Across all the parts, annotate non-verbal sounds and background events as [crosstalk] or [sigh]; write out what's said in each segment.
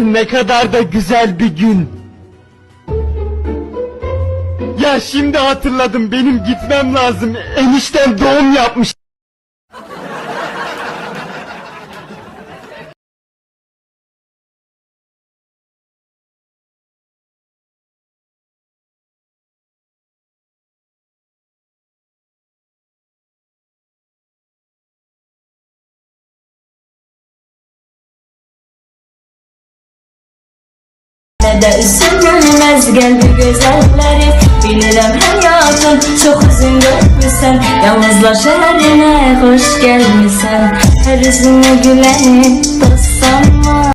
ne kadar da güzel bir gün. Ya şimdi hatırladım benim gitmem lazım. Eniştem doğum yapmış. Ne de üstünden mezgen bir güzelleri? Bilirim hem yakın çok üzüm görmüşsen Yalnızla şehrine hoş gelmişsen Her üzümü gülen dostsan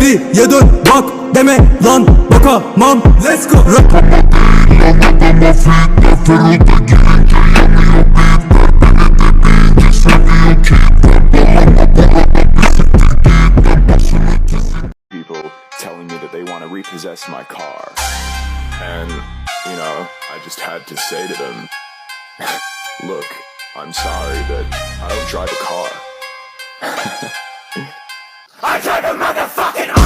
geriye dön bak deme lan bakamam Let's go people telling me that they want to repossess my car. And, you know, I just had to say to them, [laughs] look, I'm sorry, but I don't drive a car. I drive a motherfucking